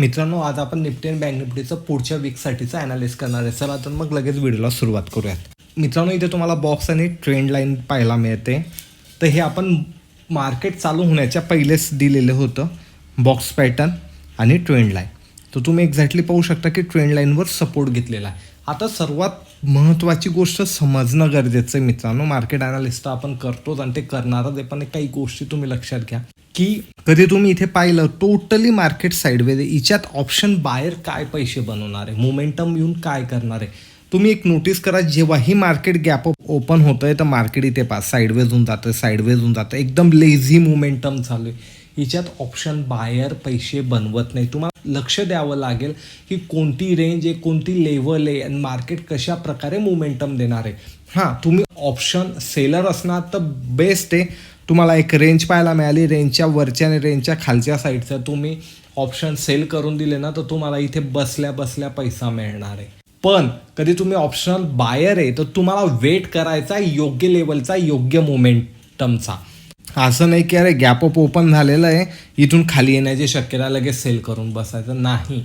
मित्रांनो आज आपण निफ्टी आणि बँक निफ्टीचं पुढच्या वीकसाठीचं अनालिस करणार आहे. चला तर मग लगेच व्हिडिओला सुरुवात करूयात. मित्रांनो इथे तुम्हाला बॉक्स आणि ट्रेंड लाईन पाहायला मिळते. तर हे आपण मार्केट चालू होण्याच्या पहिलेच दिलेलं होतं बॉक्स पॅटर्न आणि ट्रेंड लाईन तर तुम्ही एक्झॅक्टली पाहू शकता की ट्रेंड लाईनवर सपोर्ट घेतलेला आहे. आता सर्वात महत्त्वाची गोष्ट समजणं गरजेचं आहे मित्रांनो. मार्केट अनालिस्ट आपण करतोच आणि ते करणारच आहे पण काही गोष्टी तुम्ही लक्षात घ्या. की कधी तुम्ही इथे पाहिलं टोटली मार्केट साईडवेज आहे. हिच्यात ऑप्शन बाहेर काय पैसे बनवणार आहे? मोमेंटम येऊन काय करणार आहे? तुम्ही एक नोटीस करा जेव्हाही मार्केट गॅप ओपन होतं आहे तर मार्केट इथे पा साईडवेज होऊन जातं साईडवेज होऊन जातं एकदम लेझी मोमेंटम चालू आहे. हिच्यात ऑप्शन बाहेर पैसे बनवत नाही. तुम्हाला लक्ष द्यावं लागेल की कोणती रेंज आहे कोणती लेवल आहे आणि मार्केट कशा प्रकारे मोमेंटम देणार आहे. हां तुम्ही ऑप्शन सेलर असणार तर बेस्ट आहे. तुम्हाला एक रेंज पाहायला मिळाली. रेंजच्या वरच्या आणि रेंजच्या खालच्या साईडचं तुम्ही ऑप्शन सेल करून दिले ना तर तुम्हाला इथे बसल्या बसल्या पैसा मिळणार आहे. पण कधी तुम्ही ऑप्शनल बायर आहे तर तुम्हाला वेट करायचा योग्य लेवलचा योग्य मोमेंटमचा असं नाही की अरे गॅप अप ओपन झालेलं आहे इथून खाली येण्याची शक्यता लगेच सेल करून बसायचं नाही.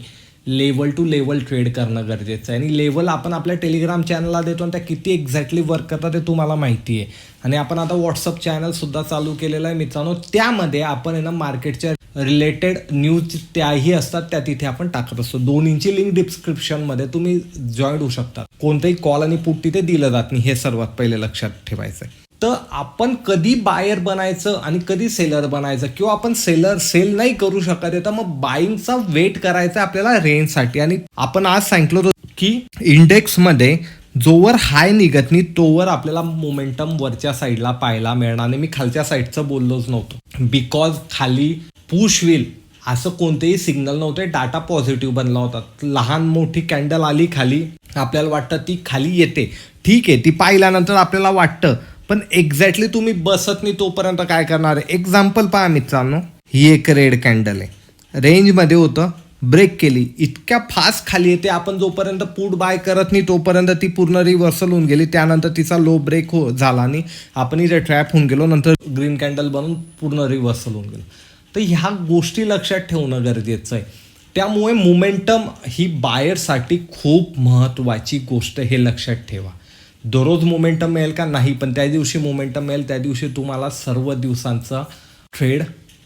लेवल टू लेवल ट्रेड करणं गरजेचं आहे. आणि लेवल आपण आपल्या टेलिग्राम चॅनलला देतो आणि त्या किती एक्झॅक्टली वर्क करतात ते तुम्हाला माहिती आहे. आणि आपण आता व्हॉट्सअप चॅनलसुद्धा चालू केलेलं आहे मित्रांनो. त्यामध्ये आपण आहे ना मार्केटच्या रिलेटेड न्यूज त्याही असतात त्या तिथे आपण टाकत असतो. दोन्हीची लिंक डिस्क्रिप्शनमध्ये तुम्ही जॉईन होऊ शकता. कोणतेही कॉल आणि पुट तिथे दिलं जात नाही हे सर्वात पहिले लक्षात ठेवायचं आहे तर आपण कधी बायर बनायचं आणि कधी सेलर बनायचं किंवा आपण सेलर सेल नाही करू शकत आहे तर मग बाईंगचा वेट करायचा आपल्याला रेंजसाठी आणि आपण आज सांगितलं होतो की इंडेक्समध्ये जोवर हाय निघत नाही तोवर आपल्याला मोमेंटम वरच्या साईडला पाहायला मिळणार नाही. मी खालच्या साईडचं बोललोच नव्हतं. बिकॉज खाली पुश विल असं कोणतेही सिग्नल नव्हते डाटा पॉझिटिव्ह बनला होता. लहान मोठी कॅन्डल आली खाली आपल्याला वाटतं ती खाली येते. ठीक आहे ती पाहिल्यानंतर आपल्याला वाटतं पण एक्झॅक्टली तुम्ही बसत नाही तोपर्यंत काय करणार? आहे एक्झाम्पल पहा मित्रांनो. ही एक रेड कॅन्डल आहे. रेंजमध्ये होतं. ब्रेक केली. इतक्या फास्ट खाली येते. आपण जोपर्यंत पूड बाय करत नाही तोपर्यंत ती पूर्ण रिव्हर्सल होऊन गेली. त्यानंतर तिचा लो ब्रेक हो झाला आणि आपण इथे ट्रॅप होऊन गेलो. नंतर ग्रीन कॅन्डल बनून पूर्ण रिव्हर्सल होऊन गेलो. तर ह्या गोष्टी लक्षात ठेवणं गरजेचं आहे. त्यामुळे मोमेंटम ही बायरसाठी खूप महत्त्वाची गोष्ट हे लक्षात ठेवा. दररोज मोमेंटम मिळेल का? नाही पण त्या दिवशी मोमेंटम मिळेल त्या दिवशी तुम्हाला सर्व दिवसांचा ट्रेड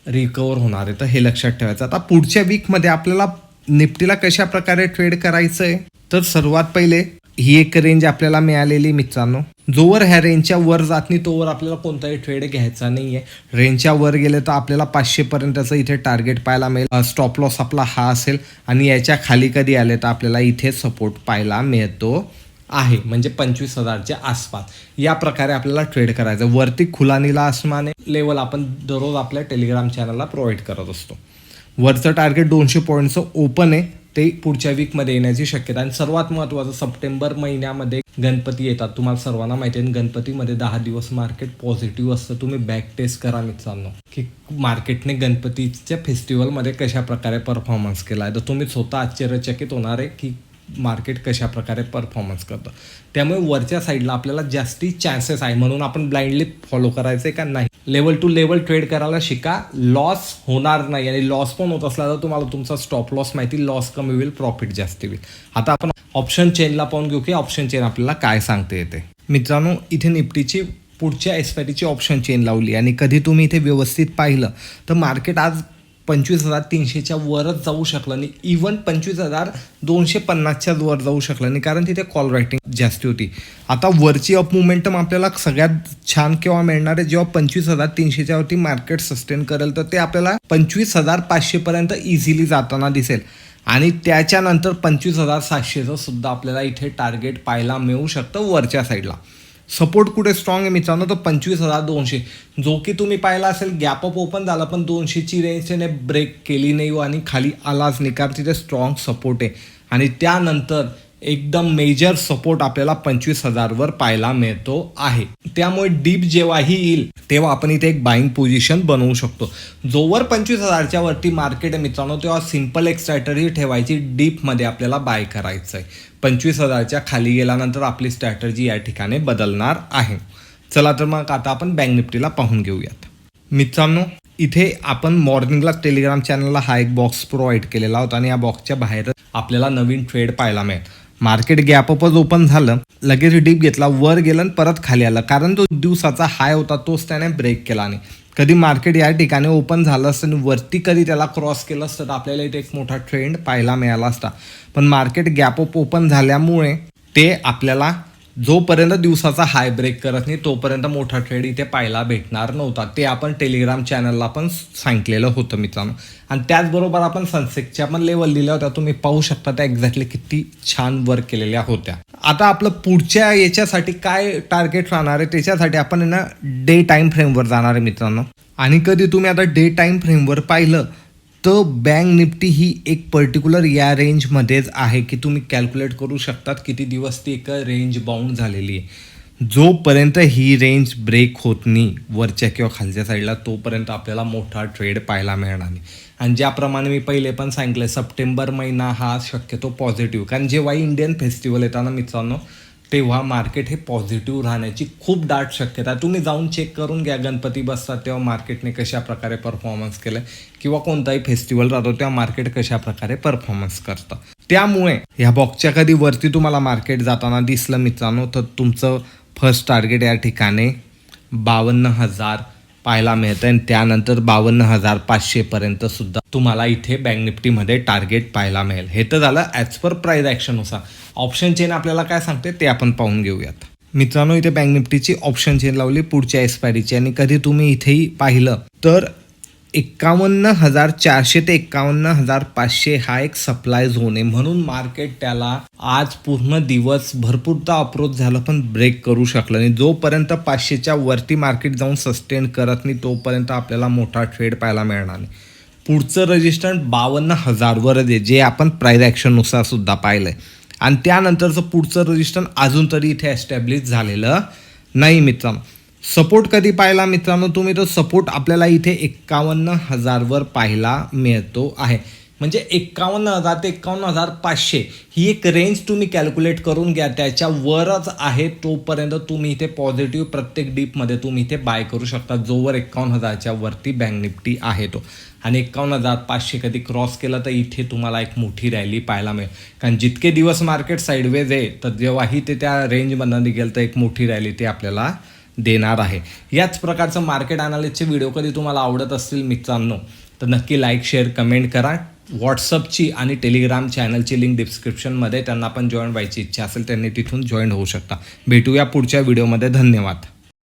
रिकवर होणार आहे. तर हे लक्षात ठेवायचं. आता पुढच्या वीकमध्ये आपल्याला निफ्टीला कशा प्रकारे ट्रेड करायचं आहे तर सर्वात पहिले ही एक रेंज आपल्याला मिळालेली मित्रांनो. जोवर ह्या रेंजच्या वर जात नाही तोवर आपल्याला कोणताही ट्रेड घ्यायचा नाही आहे रेंजच्या वर गेले तर आपल्याला पाचशेपर्यंतचं इथे टार्गेट पाहायला मिळेल. स्टॉप लॉस आपला हा असेल. आणि याच्या खाली कधी आले तर आपल्याला इथे सपोर्ट पाहायला मिळतो. आहे म्हणजे पंचवीस हजारच्या आसपास. या प्रकारे आपल्याला ट्रेड करायचं वरती खुला निला असमाने लेवल आपण दररोज आपल्या टेलिग्राम चॅनलला प्रोव्हाइड करत असतो. वरचं टार्गेट दोनशे पॉईंटचं ओपन आहे. ते पुढच्या वीकमध्ये येण्याची शक्यता आणि सर्वात महत्त्वाचं सप्टेंबर महिन्यामध्ये गणपती येतात. तुम्हाला सर्वांना माहिती आहे गणपतीमध्ये दहा दिवस मार्केट पॉझिटिव्ह असतं. तुम्ही बॅक टेस्ट करा मित्रांनो. की मार्केटने गणपतीच्या फेस्टिवलमध्ये कशा प्रकारे परफॉर्मन्स केला आहे तर तुम्ही स्वतः आश्चर्यचकित होणार आहे की मार्केट कशा प्रकारे परफॉर्मन्स करतं. त्यामुळे वरच्या साईडला आपल्याला जास्ती चान्सेस आहे. म्हणून आपण ब्लाइंडली फॉलो करायचं आहे का? नाही. लेवल टू लेवल ट्रेड करायला शिका. लॉस होणार नाही. आणि लॉस पण होत असला तर तुम्हाला तुमचा स्टॉप लॉस माहिती लॉस कमी होईल प्रॉफिट जास्त होईल. आता आपण ऑप्शन चेनला पाहून घेऊ की ऑप्शन चेन आपल्याला काय सांगते येते. मित्रांनो इथे निफ्टीची पुढच्या एक्सपायरीची ऑप्शन चेन लावली. आणि कधी तुम्ही इथे व्यवस्थित पाहिलं तर मार्केट आज पंचवीस हजार तीनशेच्या वरच जाऊ शकलं नाही. इवन पंचवीस हजार दोनशे पन्नासच्या वर जाऊ शकलं नाही. कारण तिथे कॉल रायटिंग जास्ती होती. आता वरची अप मुमेंटम आपल्याला सगळ्यात छान केव्हा मिळणार आहे? जेव्हा पंचवीस हजार तीनशेच्या वरती मार्केट सस्टेन करेल तर ते आपल्याला पंचवीस हजार पाचशेपर्यंत इझिली जाताना दिसेल. आणि त्याच्यानंतर पंचवीस हजार सातशेचं सुद्धा आपल्याला इथे टार्गेट पाहायला मिळू शकतं वरच्या साईडला सपोर्ट कुठे स्ट्रॉंग आहे मित्रांनो? तर पंचवीस हजार दोनशे. जो की तुम्ही पाहिला असेल गॅप अप ओपन झाला पण दोनशेची रेंज त्याने ब्रेक केली नाही हो आणि खाली आलाच नाही. कारण तिथे स्ट्रॉंग सपोर्ट आहे. आणि त्यानंतर एकदम मेजर सपोर्ट आपल्याला पंचवीस हजारवर पाहायला मिळतो आहे. त्यामुळे डीप जेव्हाही येईल तेव्हा आपण इथे एक बाईंग पोझिशन बनवू शकतो. जोवर पंचवीस हजारच्या वरती मार्केट आहे मित्रांनो तेव्हा सिंपल एक स्ट्रॅटर्जी ठेवायची डीपमध्ये आपल्याला बाय करायचं आहे पंचवीस हजारच्या खाली गेल्यानंतर आपली स्ट्रॅटर्जी या ठिकाणी बदलणार आहे. चला तर मग आता आपण बँक निफ्टीला पाहून घेऊयात. मित्रांनो इथे आपण मॉर्निंगला टेलिग्राम चॅनलला हा एक बॉक्स प्रोव्हाइड केलेला होता आणि या बॉक्सच्या बाहेर आपल्याला नवीन ट्रेड पाहायला मिळेल. मार्केट गॅपअपच ओपन झालं लगेच डीप घेतला वर गेलं आणि परत खाली आलं. कारण तो दिवसाचा हाय होता तोच त्याने ब्रेक केला नाही कधी मार्केट या ठिकाणी ओपन झालं असतं आणि वरती कधी त्याला क्रॉस केलं असतं तर आपल्याला इथे एक मोठा ट्रेंड पाहायला मिळाला असता. पण मार्केट गॅपअप ओपन झाल्यामुळे ते आपल्याला जोपर्यंत दिवसाचा हाय ब्रेक करत नाही तोपर्यंत मोठा ट्रेड इथे पाहायला भेटणार नव्हता. ते आपण टेलिग्राम चॅनलला पण सांगितलेलं होतं मित्रांनो. आणि त्याचबरोबर आपण सनसेक्सच्या पण लेवल दिल्या होत्या. तुम्ही पाहू शकता त्या एक्झॅक्टली किती छान वर्क केलेल्या होत्या. आता आपलं पुढच्या याच्यासाठी काय टार्गेट राहणार आहे त्याच्यासाठी आपण आहे ना डे टाईम फ्रेमवर जाणार आहे मित्रांनो. आणि कधी तुम्ही आता डे टाईम फ्रेमवर पाहिलं तर बँक निफ्टी ही एक पर्टिक्युलर या रेंजमध्येच आहे की तुम्ही कॅल्क्युलेट करू शकतात किती दिवस ती एक रेंज बाउंड झालेली आहे. जोपर्यंत ही रेंज ब्रेक होत नाही वरच्या किंवा खालच्या साईडला तोपर्यंत आपल्याला मोठा ट्रेड पाहायला मिळणार नाही. आणि ज्याप्रमाणे मी पहिले पण सांगितलं सप्टेंबर महिना हा शक्यतो पॉझिटिव्ह कारण जेव्हा इंडियन फेस्टिवल येताना मित्रांनो तेव्हा मार्केट हे पॉझिटिव्ह राहण्याची खूप दाट शक्यता. तुम्ही जाऊन चेक करून घ्या गणपती बसतात तेव्हा मार्केटने कशा प्रकारे परफॉर्मन्स केलं किंवा कोणताही फेस्टिवल राहतो तेव्हा मार्केट कशा प्रकारे परफॉर्मन्स करतं. त्यामुळे ह्या बॉक्सच्या कधी वरती तुम्हाला मार्केट जाताना दिसलं मित्रांनो तर तुमचं फर्स्ट टार्गेट या ठिकाणी बावन्न हजार पाहायला मिळतं आणि त्यानंतर बावन्न हजार पाचशेपर्यंत सुद्धा तुम्हाला इथे बँक निफ्टीमध्ये टार्गेट पाहायला मिळेल. हे तर झालं ॲज पर प्राईज ॲक्शननुसार ऑप्शन चेन आपल्याला काय सांगते ते आपण पाहून घेऊयात. मित्रांनो इथे बँक निफ्टीची ऑप्शन चेन लावली पुढच्या एक्सपायरीची आणि कधी तुम्ही इथेही पाहिलं तर एक्कावन्न हजार चारशे ते एक्कावन्न हजार पाचशे हा एक सप्लाय झोन आहे. म्हणून मार्केट त्याला आज पूर्ण दिवस भरपूरदा अप्रोच झालं पण ब्रेक करू शकलं नाही. जोपर्यंत पाचशेच्या वरती मार्केट जाऊन सस्टेन करत नाही तोपर्यंत आपल्याला मोठा ट्रेड पाहायला मिळणार नाही. पुढचं रजिस्टंट बावन्न हजारवरच आहे जे आपण प्राईज ॲक्शननुसार सुद्धा पाहिलं आहे आणि त्यानंतरचं पुढचं रजिस्टंट अजून तरी इथे एस्टॅब्लिश झालेलं नाही मित्रांनो. सपोर्ट कधी पाहिला मित्रांनो? तुम्ही तो सपोर्ट आपल्याला इथे एक्कावन्न हजारवर पाहायला मिळतो आहे. म्हणजे एक्कावन्न हजार ते एक्कावन्न हजार पाचशे ही एक रेंज तुम्ही कॅल्क्युलेट करून घ्या. त्याच्या वरच आहे तोपर्यंत तुम्ही इथे पॉझिटिव्ह प्रत्येक डीपमध्ये तुम्ही इथे बाय करू शकता. जोवर एक्कावन्न हजारच्या वरती बँक निफ्टी आहे तो. आणि एक्कावन्न हजार पाचशे कधी क्रॉस केलं तर इथे तुम्हाला एक मोठी रॅली पाहायला मिळेल. कारण जितके दिवस मार्केट साईडवेज आहे तर जेव्हाही ते त्या रेंजमधनं निघेल तर एक मोठी रॅली ते आपल्याला देणार आहे. याच प्रकारचं मार्केट अनालिस्टचे व्हिडिओ कधी तुम्हाला आवडत असतील मित्रांनो तर नक्की लाईक शेअर कमेंट करा. व्हॉट्सअपची आणि टेलिग्राम चॅनलची लिंक डिस्क्रिप्शनमध्ये त्यांना पण जॉईन व्हायची इच्छा असेल त्यांनी तिथून जॉईन होऊ शकता. भेटूया पुढच्या व्हिडिओमध्ये धन्यवाद.